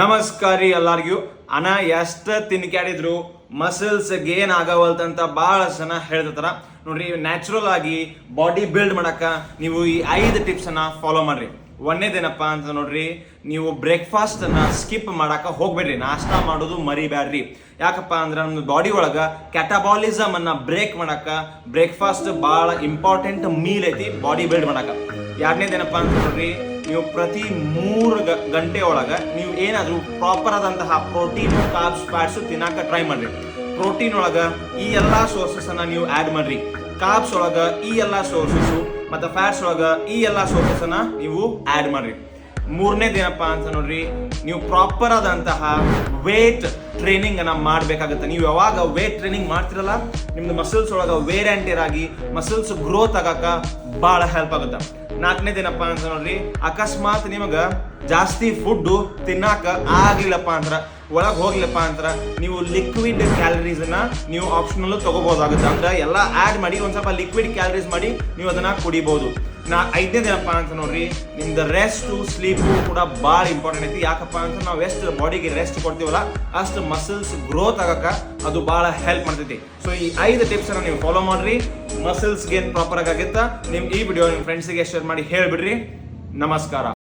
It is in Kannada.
ನಮಸ್ಕಾರ ರೀ ಎಲ್ಲಾರ್ಗೂ. ಅನ ಎಷ್ಟ ತಿನ್ಕ್ಯಾಡಿದ್ರು ಮಸಲ್ಸ್ ಗೇನ್ ಆಗವಲ್ತಂತ ಭಾಳ ಜನ ಹೇಳ್ತಾರ ನೋಡ್ರಿ ನ್ಯಾಚುರಲ್ ಆಗಿ ಬಾಡಿ ಬಿಲ್ಡ್ ಮಾಡಕ ನೀವು ಈ ಐದು ಟಿಪ್ಸ್ ಅನ್ನ ಫಾಲೋ ಮಾಡ್ರಿ. ಒಂದೇದೇನಪ್ಪ ಅಂತ ನೋಡ್ರಿ, ನೀವು ಬ್ರೇಕ್ಫಾಸ್ಟ್ ಅನ್ನ ಸ್ಕಿಪ್ ಮಾಡಾಕ ಹೋಗ್ಬೇಡ್ರಿ. ನಾಷ್ಟ ಮಾಡೋದು ಮರಿಬ್ಯಾಡ್ರಿ. ಯಾಕಪ್ಪ ಅಂದ್ರೆ ನಮ್ಮ ಬಾಡಿ ಒಳಗ ಕ್ಯಾಟಬಾಲಿಸಮ್ ಅನ್ನ ಬ್ರೇಕ್ ಮಾಡಾಕ ಬ್ರೇಕ್ಫಾಸ್ಟ್ ಬಹಳ ಇಂಪಾರ್ಟೆಂಟ್ ಮೀಲ್ ಐತಿ ಬಾಡಿ ಬಿಲ್ಡ್ ಮಾಡಾಕ. ಎರಡನೇದೇನಪ್ಪ ಅಂತ ನೋಡ್ರಿ ನೀವು ಪ್ರತಿ ಮೂರು ಗಂಟೆ ಒಳಗೆ ನೀವು ಏನಾದರೂ ಪ್ರಾಪರ್ ಆದಂತಹ ಪ್ರೋಟೀನ್ ಕಾರ್ಬ್ಸ್ ಫ್ಯಾಟ್ಸ್ ತಿನ್ನಾಕ ಟ್ರೈ ಮಾಡ್ರಿ. ಪ್ರೋಟೀನ್ ಒಳಗೆ ಈ ಎಲ್ಲ ಸೋರ್ಸಸ್ ಅನ್ನ ನೀವು ಆಡ್ ಮಾಡ್ರಿ. ಕಾರ್ಬ್ಸ್ ಒಳಗೆ ಈ ಎಲ್ಲ ಸೋರ್ಸಸ್ ಮತ್ತೆ ಫ್ಯಾಟ್ಸ್ ಒಳಗೆ ಈ ಎಲ್ಲ ಸೋರ್ಸಸ್ ಅನ್ನ ನೀವು ಆಡ್ ಮಾಡ್ರಿ. ಮೂರನೇದೇನಪ್ಪ ಅಂತ ನೋಡ್ರಿ, ನೀವು ಪ್ರಾಪರ್ ಆದಂತಹ ವೇಟ್ ಟ್ರೈನಿಂಗ್ ಅನ್ನ ಮಾಡಬೇಕಾಗುತ್ತೆ. ನೀವು ಯಾವಾಗ ವೇಟ್ ಟ್ರೈನಿಂಗ್ ಮಾಡ್ತಿರಲ್ಲ, ನಿಮ್ದು ಮಸಲ್ಸ್ ಒಳಗ ವೇರ್ ಆಂಟಿಯರ್ ಆಗಿ ಮಸಲ್ಸ್ ಗ್ರೋತ್ ಆಗಾಕ ಬಹಳ ಹೆಲ್ಪ್ ಆಗುತ್ತೆ. ನಾಲ್ಕನೇದೇನಪ್ಪ ಅಂತ ನೋಡ್ರಿ, ಅಕಸ್ಮಾತ್ ನಿಮಗೆ ಜಾಸ್ತಿ ಫುಡ್ ತಿನ್ನಾಕ ಆಗ್ಲಿಲ್ಲಪ್ಪ ಅಂದ್ರೆ, ಒಳಗೆ ಹೋಗ್ಲಿಲ್ಲಪ್ಪ ಅಂದ್ರೆ, ನೀವು ಲಿಕ್ವಿಡ್ ಕ್ಯಾಲರೀಸನ್ನು ನೀವು ಆಪ್ಷನಲ್ಲೂ ತಗೋಬಹುದಾಗುತ್ತೆ ಅಂದ್ರೆ ಎಲ್ಲ ಆಡ್ ಮಾಡಿ, ಒಂದು ಸ್ವಲ್ಪ ಲಿಕ್ವಿಡ್ ಕ್ಯಾಲರೀಸ್ ಮಾಡಿ, ನೀವು ಅದನ್ನ ಕುಡಿಬಹುದು ನಾ ಐದನೇದೇನಪ್ಪ ಅಂತ ನೋಡ್ರಿ, ನಿಮ್ದು ರೆಸ್ಟ್ ಸ್ಲೀಪು ಕೂಡ ಭಾಳ ಇಂಪಾರ್ಟೆಂಟ್ ಐತಿ. ಯಾಕಪ್ಪ ಅಂತ ನಾವು ಎಷ್ಟು ಬಾಡಿಗೆ ರೆಸ್ಟ್ ಕೊಡ್ತೀವಲ್ಲ, ಅಷ್ಟು ಮಸಲ್ಸ್ ಗ್ರೋತ್ ಆಗಕ ಅದು ಭಾಳ ಹೆಲ್ಪ್ ಮಾಡ್ತೈತಿ. ಸೊ ಈ ಐದು ಟಿಪ್ಸ್ ಅನ್ನ ನೀವು ಫಾಲೋ ಮಾಡ್ರಿ ಮಸಲ್ಸ್ ಗೇನ್ ಪ್ರಾಪರ್ ಆಗಿತ್ತ ನಿಮ್ ಈ ವಿಡಿಯೋ ನಿಮ್ಮ ಫ್ರೆಂಡ್ಸಿಗೆ ಶೇರ್ ಮಾಡಿ ಹೇಳ್ಬಿಡ್ರಿ. ನಮಸ್ಕಾರ.